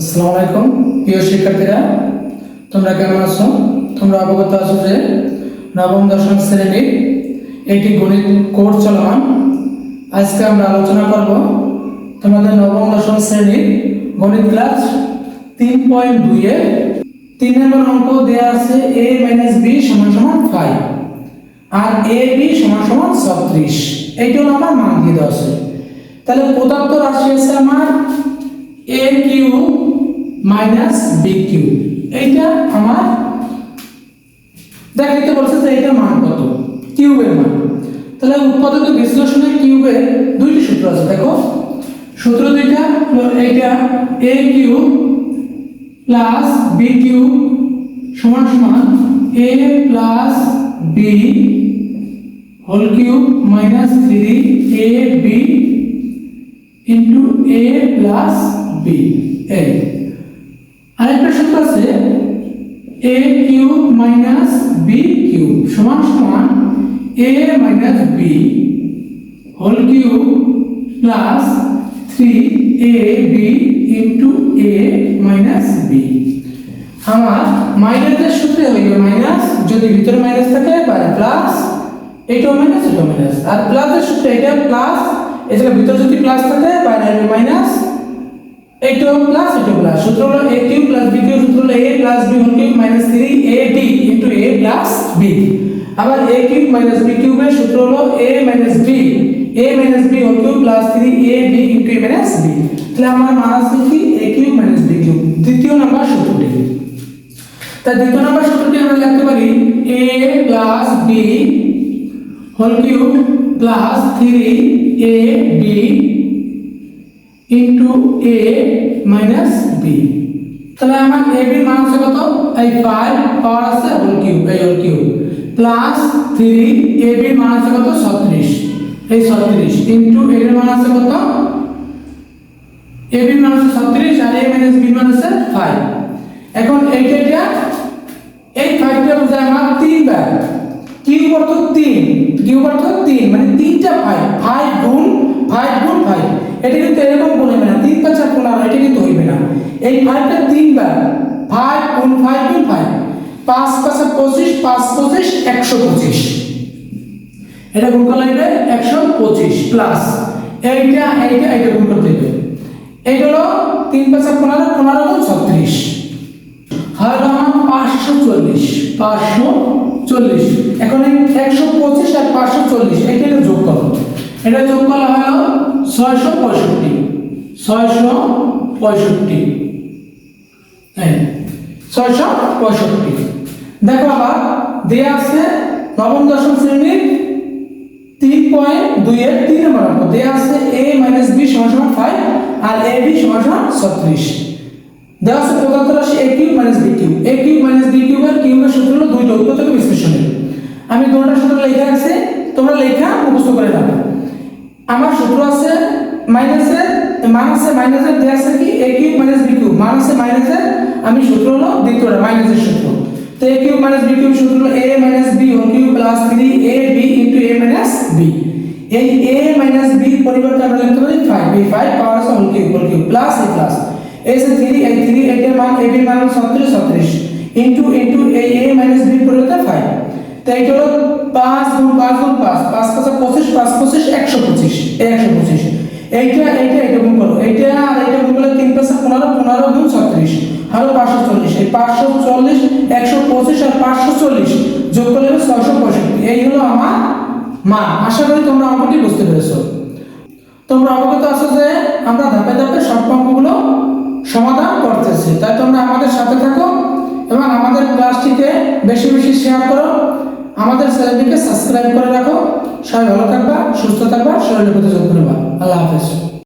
আসসালামু আলাইকুম। প্রিয় শিক্ষার্থীরা, তোমরা কেমন আছো? তোমরা অবগত আছো যে নবম, দশম শ্রেণির একটি গণিত কোর্স চলমান। আজকে আমরা আলোচনা করব তোমাদের নবম, দশম শ্রেণির গণিত ক্লাস তিন পয়েন্ট দুইয়ে তিন নম্বর অঙ্ক দেওয়া আছে এ মাইনাস বি সমান সমান ফাইভ আর এ বি সমান সমান ছত্রিশ। এইটা হলো আমার মান দিয়ে দেওয়া আছে। তাহলে প্রদত্ত রাশি আছে আমার A cube minus B cube এইটা আমার দেখাইতে বলছে যে এইটার মান কত? কিউবের মান। তাহলে উৎপাদক বিশ্লেষণে কিউবের দুইটি সূত্র আছে, দেখো। সূত্র দুইটা, এইটা A cube plus B cube সমান সমান A plus B whole cube minus three A B into A plus B এই। আরেকটা সূত্র আছে A cube minus B cube সমান সমান A minus B whole cube plus three A B into A minus B আমার মাইনাসের সূত্রে হইবে মাইনাস যদি ভিতরে মাইনাস থাকে বাইরে প্লাস এটাও মাইনাস এটাও মাইনাস আর প্লাসের সূত্রে এটা প্লাস এছাড়া ভিতরে যদি প্লাস থাকে বাইরে মাইনাস এইটাও প্লাস এটাও প্লাস সূত্র হলো a cube plus b cube, সূত্র হলো a plus b whole cube minus 3 ab into a plus b আবার a কিউব মাইনাস b কিউবের সূত্র হলো a minus b a minus b whole cube plus 3 ab into a minus b তাহলে আমার মান আছে কি? A cube minus b cube. দ্বিতীয় নাম্বার সূত্রটি। তাই দ্বিতীয় নাম্বার সূত্রটি আমরা লিখতে পারি a plus b whole cube plus 3 ab into A minus B তাহলে আমার এ বির মান কত? এই ফাইভ পাওয়ার আছে হোল কিউব এই whole cube plus three A বির মান আছে কত? ছত্রিশ. এই ছত্রিশ. এ এর মান আছে কত? এ বির মান আছে ছত্রিশ আর এ মাইনাস বি মান আছে ফাইভ এখন এইটা এটা এই ফাইভটা বোঝায় আমার তিনবার কিউব অর্থ তিন। কিউব অর্থ তিন মানে তিনটা ফাইভ ফাইভ গুণ ফাইভ গুণ ফাইভ এটা কিন্তু এরকম গুণ হবে না, তিন পাঁচা পনেরো এটা কিন্তু হইবে না। এই ফাইভটা তিনবার ফাইভ গুণ ফাইভ গুণ ফাইভ পাঁচ, পাঁচা পঁচিশ, পাঁচ, পঁচিশ, একশো পঁচিশ। এটা গুণ করলে হবে একশো পঁচিশ প্লাস এইটা এইটা এইটা গুণ করতে হবে এইটা তিন পাঁচা পনেরো পনেরো গুণ ছত্রিশ। হয় আমার পাঁচশো চল্লিশ পাঁচশো চল্লিশ। এখন একশো পঁচিশ আর পাঁচশো চল্লিশ, এটা এটা যোগ করো। এটা যোগ করা হলো ছয়শো পঁয়ষট্টি। ছয়শো পঁয়ষট্টি। এই ছয়শো পঁয়ষট্টি। দেখো আবার, দেয়া আছে নবম দশম শ্রেণির তিন পয়েন্ট দুই এর তিন নম্বর অঙ্ক। দেয়া আছে এ মাইনাস বি সমান ফাইভ আর এ বি সমান সমান ছত্রিশ। দেওয়া আছে প্রদত্ত রাশি A cube minus B cube. A cube minus B কিউবের কিউবের সূত্র হলো দুইটা উৎপাদক বিশ্লেষণের আমি দুটোটা সূত্র লেখা আছে, তোমরা লেখা মুখস্থ করে নাও। আমার সূত্র আছে মাইনাসের মান আছে মাইনাসের দেওয়া আছে কি? A cube minus B cube মান আছে মাইনাসের আমি সূত্র হলো দ্বিতীয়টা মাইনাসের সূত্র। তো A cube minus B cube সূত্র হলো A minus B whole cube plus three A B into A minus B এই এ মাইনাস বি পরিবর্তে আমরা লিখতে পারি ফাইভ এই ফাইভ পাওয়ার আছে whole cube whole plus A plus এই যে থ্রি এই থ্রি এটার মান এ বির মান হলো ছত্রিশ ছত্রিশ। ইন্টু ইন্টু এই এ মাইনাস বি পরিবর্তে ফাইভ তো এইটা হলো পাঁচ গুণ পাঁচ গুণ পাঁচ পাঁচ পাঁচ পঁচিশ পাঁচ পঁচিশ, একশো পঁচিশ একশো পঁচিশ। এইটা এইটা এইটা গুণ করো। এইটা, আর এইটা গুণ করলে তিন পাঁচে পনেরো পনেরো গুণ ছত্রিশ। আরও পাঁচশো চল্লিশ, এই পাঁচশো চল্লিশ, একশো পঁচিশ আর পাঁচশো চল্লিশ যোগ করলে হবে ছয়শো পঁয়ষট্টি। এই হলো আমার মান। আশা করি তোমরা অঙ্কটি বুঝতে পেরেছ। তোমরা অবগত আছো যে আমরা ধাপে ধাপে সব অঙ্কগুলো সমাধান করতেছি। তাই তোমরা আমাদের সাথে থাকো এবং আমাদের ক্লাসটিকে বেশি বেশি শেয়ার করো। আমাদের চ্যানেলটিকে সাবস্ক্রাইব করে রাখো। সবাই ভালো থাকবা, সুস্থ থাকবা, শরীরের প্রতি যত্ন নেবা। আল্লাহ হাফেজ।